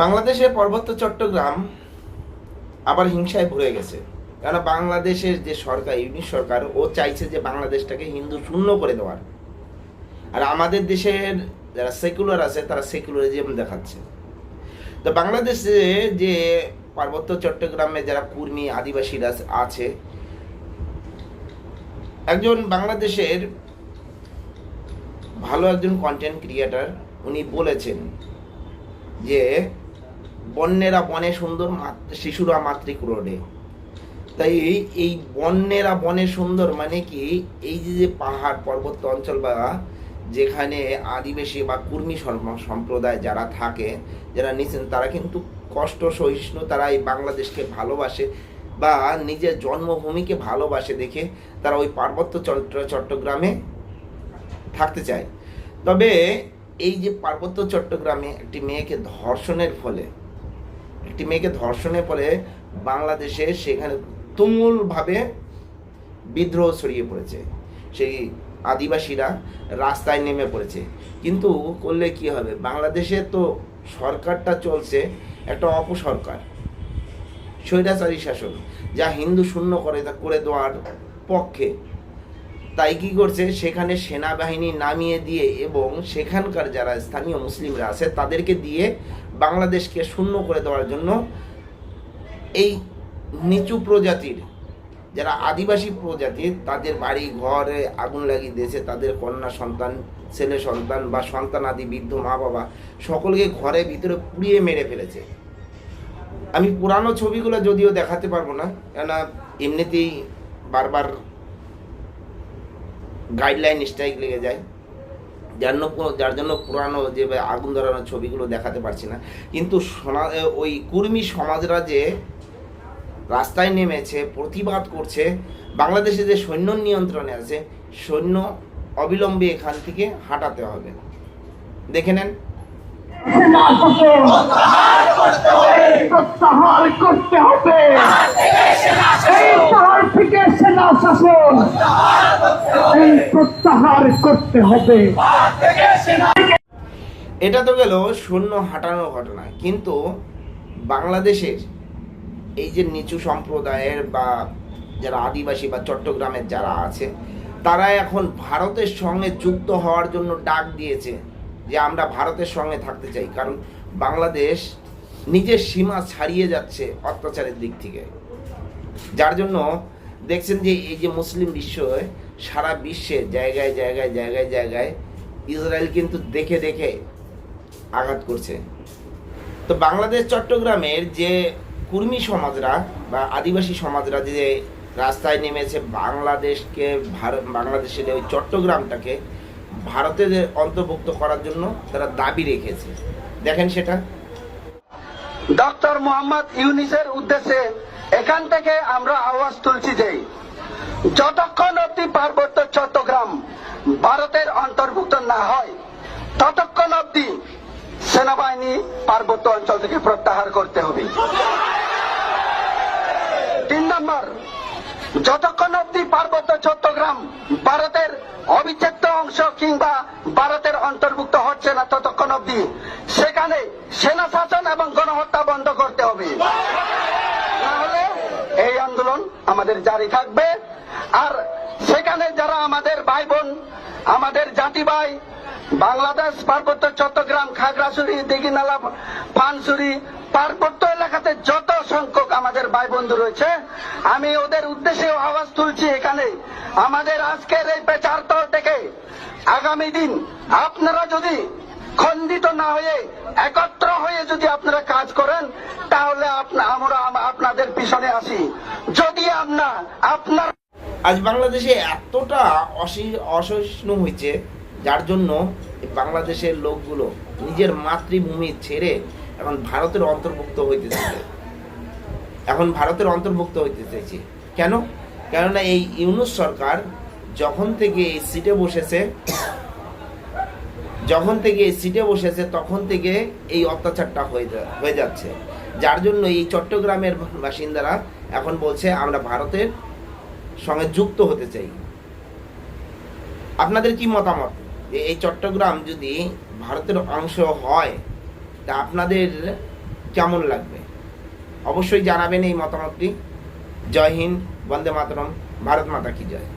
বাংলাদেশের পার্বত্য চট্টগ্রাম আবার হিংসায় ভরে গেছে। কারণ বাংলাদেশের যে সরকার, ইউনিট সরকার, ও চাইছে যে বাংলাদেশটাকে হিন্দু শূন্য করে দেওয়ার। আর আমাদের দেশের যারা সেকুলার আছে, তারা সেকুলারিজম দেখাচ্ছে। তো বাংলাদেশে যে পার্বত্য চট্টগ্রামে যারা কুর্মী আদিবাসীরা আছে, একজন বাংলাদেশের ভালো একজন কন্টেন্ট ক্রিয়েটার উনি বলেছেন যে বন্যেরা বনে সুন্দর শিশুরা মাতৃক্রোড়ে তাই এই- বন্যেরা বনে সুন্দর মানে কি? এই যে যে পাহাড়, পর্বত, অঞ্চল বা যেখানে আদিবাসী বা কুর্মী সম্প্রদায় যারা থাকে, যারা নিচেন তারা কিন্তু কষ্ট, সহিষ্ণু তারা এই বাংলাদেশকে ভালোবাসে বা নিজের জন্মভূমিকে ভালোবাসে দেখে তারা ওই পার্বত্য চট্ট- চট্টগ্রামে থাকতে চায়। তবে এই যে পার্বত্য চট্টগ্রামে একটি মেয়েকে ধর্ষণের ফলে একটি মেয়েকে ধর্ষণের পরে বাংলাদেশে সেখানে তুমুলভাবে বিদ্রোহ ছড়িয়ে পড়েছে। সেই আদিবাসীরা রাস্তায় নেমে পড়েছে। কিন্তু করলে কি হবে? বাংলাদেশে তো সরকারটা চলছে, একটা অপসরকার। স্বৈরাচারী শাসন, যা হিন্দু শূন্য করে তা করে দেওয়ার পক্ষে তাই কি করছে? সেখানে সেনাবাহিনী নামিয়ে দিয়ে এবং সেখানকার যারা স্থানীয় মুসলিমরা আছে, তাদেরকে দিয়ে বাংলাদেশকে শূন্য করে দেওয়ার জন্য এই নিচু প্রজাতির, যারা আদিবাসী প্রজাতির, তাদের বাড়ি, ঘরে, আগুন লাগিয়ে দিয়েছে। তাদের কন্যা সন্তান, ছেলে সন্তান বা সন্তান আদি, বৃদ্ধ মা বাবা, সকলকে ঘরে ভিতরে পুড়িয়ে মেরে ফেলেছে। আমি পুরানো ছবিগুলো যদিও দেখাতে পারব না, কেননা এমনিতেই বারবার গাইডলাইন স্ট্রাইক লেগে যায়। যার জন্য যার জন্য পুরানো যে আগুন ধরানো ছবিগুলো দেখাতে পারছি না। কিন্তু ওই কুর্মী সমাজরা যে রাস্তায় নেমেছে, প্রতিবাদ করছে, বাংলাদেশে যে সৈন্য নিয়ন্ত্রণে আছে, সৈন্য অবিলম্বে এখান থেকে হাঁটাতে হবে। দেখে নেন। এই প্রত্যাহার করতে হবে। এটা তো গেল শূন্য হাঁটানোর ঘটনা। কিন্তু বাংলাদেশের এই যে নিচু সম্প্রদায়ের বা যারা আদিবাসী বা চট্টগ্রামের যারা আছে, তারা এখন ভারতের সঙ্গে যুক্ত হওয়ার জন্য ডাক দিয়েছে যে আমরা ভারতের সঙ্গে থাকতে চাই। কারণ বাংলাদেশ নিজের সীমা ছাড়িয়ে যাচ্ছে অত্যাচারের দিক থেকে। যার জন্য দেখছেন যে এই যে মুসলিম বিশ্ব সারা বিশ্বে জায়গায় জায়গায় জায়গায় জায়গায় ইসরায়েল কিন্তু দেখে দেখে আঘাত করছে। তো বাংলাদেশ, চট্টগ্রামের যে কুর্মী সমাজরা বা আদিবাসী সমাজরা যে রাস্তায় নেমেছে বাংলাদেশকে ভারত বাংলাদেশের ওই চট্টগ্রামটাকে ভারতের অন্তর্ভুক্ত করার জন্য তারা দাবি রেখেছে। দেখেন সেটা। ডক্টর মোহাম্মদ ইউনিসের উদ্দেশ্যে এখান থেকে আমরা আওয়াজ তুলছি যে যতক্ষণ অব্দি পার্বত্য চট্টগ্রাম ভারতের অন্তর্ভুক্ত না হয়, ততক্ষণ অব্দি সেনাবাহিনী পার্বত্য অঞ্চল থেকে প্রত্যাহার করতে হবে। তিন নম্বর, যতক্ষণ অব্দি পার্বত্য চট্টগ্রাম ভারতের অবিচ্ছেদ্য অংশ কিংবা ভারতের অন্তর্ভুক্ত হচ্ছে না, ততক্ষণ অব্দি সেখানে সেনা শাসন এবং গণহত্যা বন্ধ করতে হবে না হলে এই আন্দোলন আমাদের জারি থাকবে। আর সেখানে যারা আমাদের ভাই বোন আমাদের জাতি ভাই, বাংলাদেশ পার্বত্য চট্টগ্রাম, খাগড়াছড়ি, দিঘিনালা, পানসুরি, পার্বত্য এলাকাতে যত সংখ্যক আমাদের ভাই বন্ধু রয়েছে, আমি ওদের উদ্দেশ্যে আওয়াজ তুলছি এখানে। আমাদের আজকের এই পেচার তল থেকে আগামী দিন আপনারা যদি খণ্ডিত না হয়ে, একত্র হয়ে যদি আপনারা কাজ করেন, তাহলে আমরা আপনাদের পিছনে আসি। যদি আপনা আপনার আজ বাংলাদেশে এতটা অসহিষ্ণু হয়েছে, যার জন্য বাংলাদেশের লোকগুলো নিজের মাতৃভূমি ছেড়ে এখন ভারতের অন্তর্ভুক্ত হইতে চাইছে। এখন ভারতের অন্তর্ভুক্ত হইতে চাইছে। কেন? কেননা এই ইউনুস সরকার যখন থেকে এই সিটে বসেছে, যখন থেকে এই সিটে বসেছে, তখন থেকে এই অত্যাচারটা হয়ে যাচ্ছে। যার জন্য এই চট্টগ্রামের বাসিন্দারা এখন বলছে, আমরা ভারতের সঙ্গে যুক্ত হতে চাই। আপনাদের কি মতামত? এই চট্টগ্রাম যদি ভারতের অংশ হয়, তা আপনাদের কেমন লাগবে? অবশ্যই জানাবেন এই মতামতটি। জয় হিন্দ, বন্দে মাতরম, ভারত মাতা কি জয়।